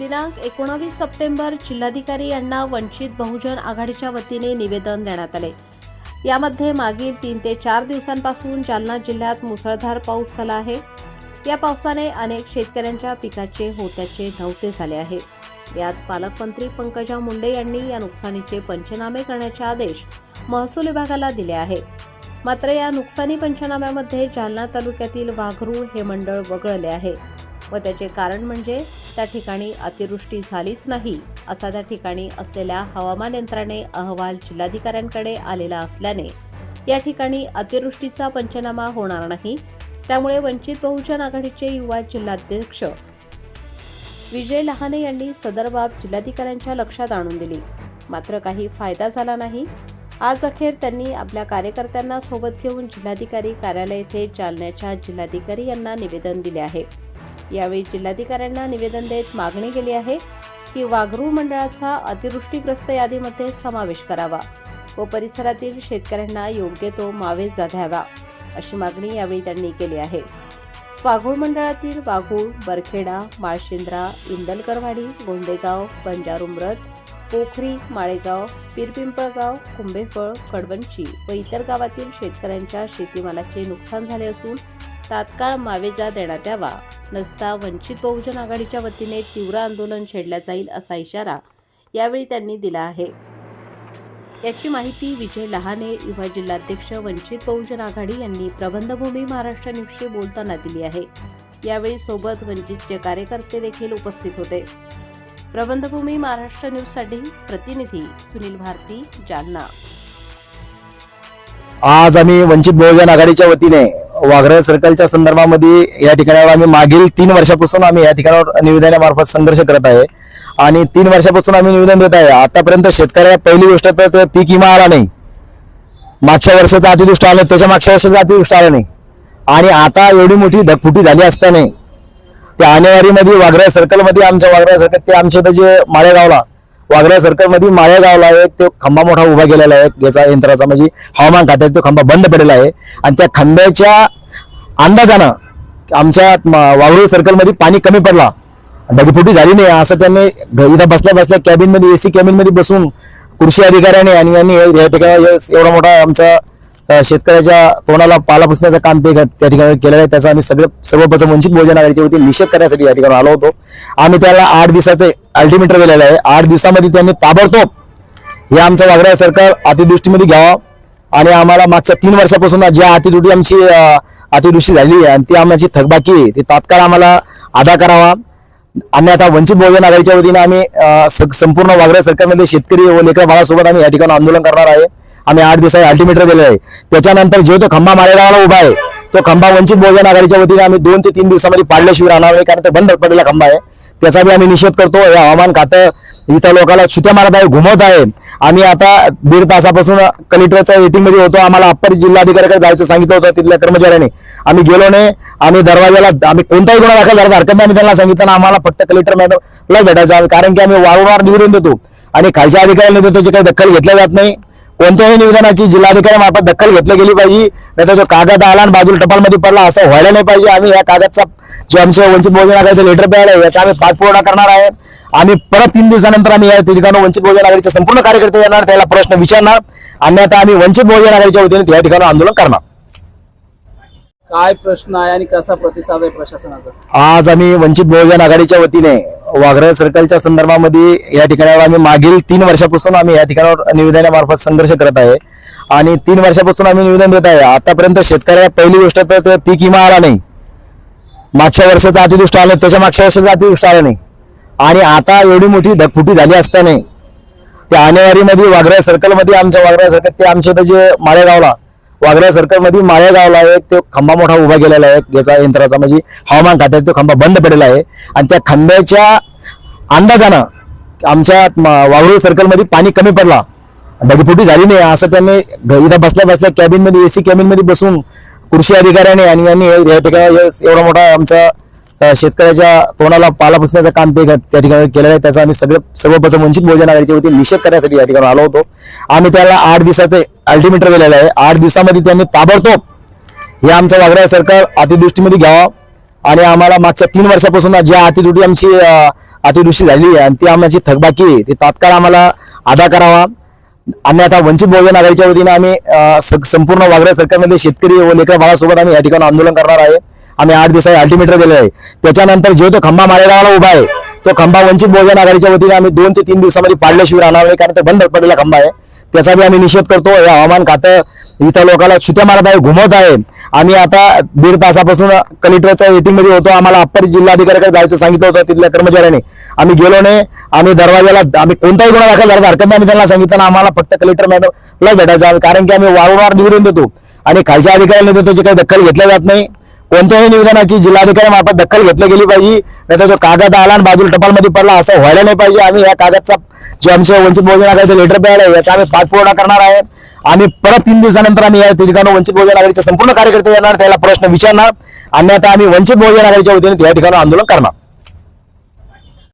दिनांक एकोणावीस सप्टेंबर जिल्हाधिकारी यांना वंचित बहुजन आघाडीच्या वतीने निवेदन देण्यात आले. यामध्ये मागील तीन ते चार दिवसांपासून जालना जिल्ह्यात मुसळधार पाऊस झाला आहे. या पावसाने अनेक शेतकऱ्यांच्या पिकाचे होत्याचे नव्हते झाले आहे. यात पालकमंत्री पंकजा मुंडे यांनी या नुकसानीचे पंचनामे करण्याचे आदेश महसूल विभागाला दिले आहे. मात्र या नुकसानी पंचनाम्यामध्ये जालना तालुक्यातील वाघरूळ हे मंडळ वगळले आहे. व त्याचे कारण म्हणजे त्या ठिकाणी अतिवृष्टी झालीच नाही असा त्या ठिकाणी असलेल्या हवामान यंत्राने अहवाल जिल्हाधिकाऱ्यांकडे आलेला असल्याने या ठिकाणी अतिवृष्टीचा पंचनामा होणार नाही. त्यामुळे वंचित बहुजन आघाडीचे युवा जिल्हाध्यक्ष विजय लहाने यांनी सदर बाब जिल्हाधिकाऱ्यांच्या लक्षात आणून दिली. मात्र काही फायदा झाला नाही. आज अखेर त्यांनी आपल्या कार्यकर्त्यांना सोबत घेऊन जिल्हाधिकारी कार्यालय येथे जालन्याच्या जिल्हाधिकारी यांना निवेदन दिले आहे. यावेळी जिल्हाधिकाऱ्यांना निवेदन देत मागणी केली आहे की वाघरूळ मंडळाचा अतिवृष्टीग्रस्त यादीमध्ये समावेश करावा व परिसरातील शेतकऱ्यांना योग्य तो मावेजा द्यावा अशी मागणी यावेळी त्यांनी केली आहे. वाघूळ मंडळातील वाघूळ बरखेडा माळशिंद्रा इंदलकरवाडी गोंदेगाव बंजारुमरत पोखरी माळेगाव पिरपिंपळगाव कुंभेफळ कडवंची व इतर गावातील शेतकऱ्यांच्या शेतीमालाचे नुकसान झाले असून तात्काळ मावेजा देण्यात यावा. नसता वंचित बहुजन आघाडीच्या वतीने तीव्र आंदोलन छेडल्या जाईल असा इशारा यावेळी त्यांनी दिला आहे. याची माहिती विजय लहाने युवा जिल्हाध्यक्ष वंचित बहुजन आघाडी यांनी प्रबंधभूमी महाराष्ट्र न्यूजशी बोलताना दिली आहे. यावेळी सोबत वंचितचे कार्यकर्ते देखील उपस्थित होते. प्रबंधभूमी महाराष्ट्र न्यूजसाठी प्रतिनिधी सुनील भारती जालना. आज आम्ही वंचित बहुजन आघाडीच्या वतीने वाघरा सर्कलच्या संदर्भामध्ये या ठिकाणावर आम्ही मागील तीन वर्षापासून आम्ही या ठिकाणावर निवेदनामार्फत संघर्ष करत आहे. आणि तीन वर्षापासून आम्ही निवेदन देत आहे. आतापर्यंत शेतकऱ्याला पहिली गोष्ट तर ते पीक विमा आला नाही. मागच्या वर्षाचा अतिवृष्ट आलं त्याच्या मागच्या वर्षाचा अतिवृष्ट आलं नाही. आणि आता एवढी मोठी ढगफुटी झाली असताना त्या आणेवारीमध्ये वाघरळ सर्कलमध्ये आमच्या वाघऱ्या सर्कल ते आमच्या इथं जे माळेगावला वाघरळ सर्कलमध्ये माळेगावला एक तो खंबा मोठा उभा केलेला आहे याचा यंत्राचा म्हणजे हवामान खात्यात तो खंबा बंद पडलेला आहे. आणि त्या खंब्याच्या अंदाजानं आमच्या म- सर्कलमध्ये पाणी कमी पडला. डगफुटी झाली नाही. असं त्यांनी इथं बसल्या बसल्या कॅबिनमध्ये एसी कॅबिनमध्ये बसून कृषी अधिकाऱ्याने आणि यांनी या ठिकाणी एवढा मोठा आमचा शेतकऱ्याच्या तोंडाला पाला पुसण्याचं काम ते त्या ठिकाणी केलेलं आहे. त्याचा आम्ही सगळे सर्वप्रथम वंचित भोजन आघाडीच्या निषेध करण्यासाठी या ठिकाणी आलो होतो. आम्ही त्याला आठ दिवसाचे अल्टिमेटर दिलेलं आहे. आठ दिवसामध्ये त्यांनी ताबडतोब हे आमचं वागड्या सरकार अतिदृष्टीमध्ये घ्यावं. आणि आम्हाला मागच्या तीन वर्षापासून ज्या अतिवृष्टी आमची अतिवृष्टी झाली आहे आणि ती आमची थकबाकी आहे. ती तात्काळ आम्हाला अदा करावा. आम्ही आता वंचित बहुजन आघाडीच्या वतीने आम्ही स- संपूर्ण वागड्या सरकारमध्ये शेतकरी व लेकर बाळासोबत आम्ही या ठिकाणी आंदोलन करणार आहे. आम्ही आठ दिवसाचे अल्टिमेटर दिले आहे. त्याच्यानंतर जो तो खंबा माळेगावला उभा आहे तो खंबा वंचित बहुजन आघाडीच्या वतीने आम्ही दोन ते तीन दिवसामध्ये पाडल्याशिवाय राहणार नाही कारण तो बंद पडलेला खंबा आहे. त्याचा बी आम्ही निषेध करतो. हे हवामान खातं इथं लोकांना छुट्या मारत आहे घुमवत आहे. आम्ही आता दीड तासापासून कलेक्टरच्या मीटिंगमध्ये होतो. आम्हाला अप्पर जिल्हाधिकाऱ्याकडे जायचं सांगितलं होतं तिथल्या कर्मचाऱ्याने. आम्ही गेलो नाही. आम्ही दरवाजाला आम्ही कोणताही गुन्हा दाखल झाला हरकत नाही त्यांना सांगितलं ना आम्हाला फक्त कलेक्टर मॅडमला भेटायचं आहे. कारण की आम्ही वारंवार निवेदन देतो. आणि खालच्या अधिकाऱ्यांनी तर त्याची काही दखल घेतल्या जात नाही. कोणत्याही निवेदनाची जिल्हाधिकाऱ्यामार्फत दखल घेतली गेली पाहिजे. नाही जो कागद आला आणि बाजूला टपालमध्ये पडला असं व्हायला नाही पाहिजे. आम्ही या कागदचा जो आमच्या वंचित बहुजन आघाडीचं लेटर प्यायला आहे याचा आम्ही पाठपुरावा करणार आहे. आम्ही परत तीन दिवसानंतर आम्ही या ठिकाणी वंचित बहुजन आघाडीचे संपूर्ण कार्यकर्ते येणार त्याला प्रश्न विचारणार. अन्यथा आम्ही वंचित बहुजन आघाडीच्या वतीने या ठिकाणी आंदोलन करणार. काय प्रश्न आहे आणि कसा प्रतिसाद आहे प्रशासनाचा? आज आम्ही वंचित बहुजन आघाडीच्या वतीने वाघरळ सर्कलच्या संदर्भामध्ये या ठिकाणावर आम्ही मागील तीन वर्षापासून आम्ही या ठिकाणावर निवेदनामार्फत संघर्ष करत आहे. आणि तीन वर्षापासून आम्ही निवेदन देत आहे. आतापर्यंत शेतकऱ्याला पहिली गोष्ट तर पीक विमा आला नाही. मागच्या वर्षाचा अतिवृष्ट आलं त्याच्या मागच्या वर्षाचा अतिवृष्ट आलं नाही. आणि आता एवढी मोठी ढगफुटी झाली असताना त्या आणेवारीमध्ये वाघऱ्या सर्कलमध्ये आमच्या वाघऱ्या सर्कल ते आमच्या इथं जे माळेगावला वाघऱ्या सर्कलमध्ये माळेगावला एक तो खंबा मोठा उभा केलेला आहे. याचा यंत्राचा म्हणजे हवामान खात्यात तो खंबा बंद पडलेला आहे. आणि त्या खंब्याच्या अंदाजानं आमच्या वाघरू सर्कलमध्ये पाणी कमी पडला. ढगफुटी झाली नाही. असं त्यांनी इथं बसल्या बसल्या कॅबिनमध्ये ए एसी कॅबिनमध्ये बसून कृषी अधिकाऱ्याने आणि यांनी या ठिकाणी एवढा मोठा आमचा शेतकऱ्याच्या तोंडाला पाला पुसण्याचं काम ते त्या ठिकाणी केलेलं आहे. त्याचा आम्ही सगळे सर्वप्रथम वंचित बहुजन आघाडीच्या वतीने निषेध करण्यासाठी या ठिकाणी आलो होतो. आम्ही त्याला आठ दिवसाचे अल्टिमेटर दिलेलं आहे. आठ दिवसामध्ये त्यांनी ताबडतोब हे आमचं वागड्या सरकार अतिदृष्टीमध्ये घ्यावा आणि आम्हाला मागच्या तीन वर्षापासून ज्या अतिदृष्टी आमची अतिदृष्टी अतिवृष्टी झाली आहे आणि ती आमची थकबाकी आहे ती तात्काळ आम्हाला अदा करावा. आणि आता वंचित बहुजन आघाडीच्या वतीने आम्ही स- संपूर्ण वागरे सरकारमध्ये शेतकरी व लेकर बाळासोबत आम्ही या ठिकाणी आंदोलन करणार आहे. आम्ही आठ दिवसात अल्टिमीटर दिलेलं आहे त्याच्यानंतर जो तो खंबा मारेगावला उभा आहे तो खंबा वंचित बहुजन आघाडीच्या वतीने आम्ही दोन ते तीन दिवसामध्ये पाडल्याशिवाय राहणार नाही कारण तो बंद पडलेला खंबा आहे. त्याचा बी आम्ही निषेध करतो. हे हवामान खातं इथं लोकांना छुट्या मारत आहे घुमवत आहे. आम्ही आता दीड तासापासून कलेक्टरच्या मीटिंगमध्ये होतो. आम्हाला अप्पर जिल्हाधिकाऱ्याकडे जायचं सांगितलं होतं तिथल्या कर्मचाऱ्याने. आम्ही गेलो नाही. आम्ही दरवाजाला आम्ही कोणताही गुन्हा दाखल झाला हरकत नाही त्यांना सांगितलं. ना आम्हाला फक्त कलेक्टर मॅडमला भेटायचं कारण की आम्ही वारंवार निवेदन देतो. आणि खालच्या अधिकाऱ्यांनी देतो त्याची काही दखल घेतल्या जात नाही. कोणत्याही निवेदनाची मार्फत दखल घेतली गेली पाहिजे नाही तो कागद आला आणि बाजूला टपालमध्ये पडला असं व्हायला नाही पाहिजे. आम्ही या कागदचा जो आमच्या वंचित बहुजन आघाडीचं लेटर प्यायला आहे याचा आम्ही पाठपुरावा करणार आहे. आम्ही परत तीन दिवसानंतर आम्ही या ठिकाणी वंचित बहुजन आघाडीचे संपूर्ण कार्यकर्ते येणार त्याला प्रश्न विचारणार. आणि आता आम्ही वंचित बहुजन आघाडीच्या वतीने त्या ठिकाणी आंदोलन करणार.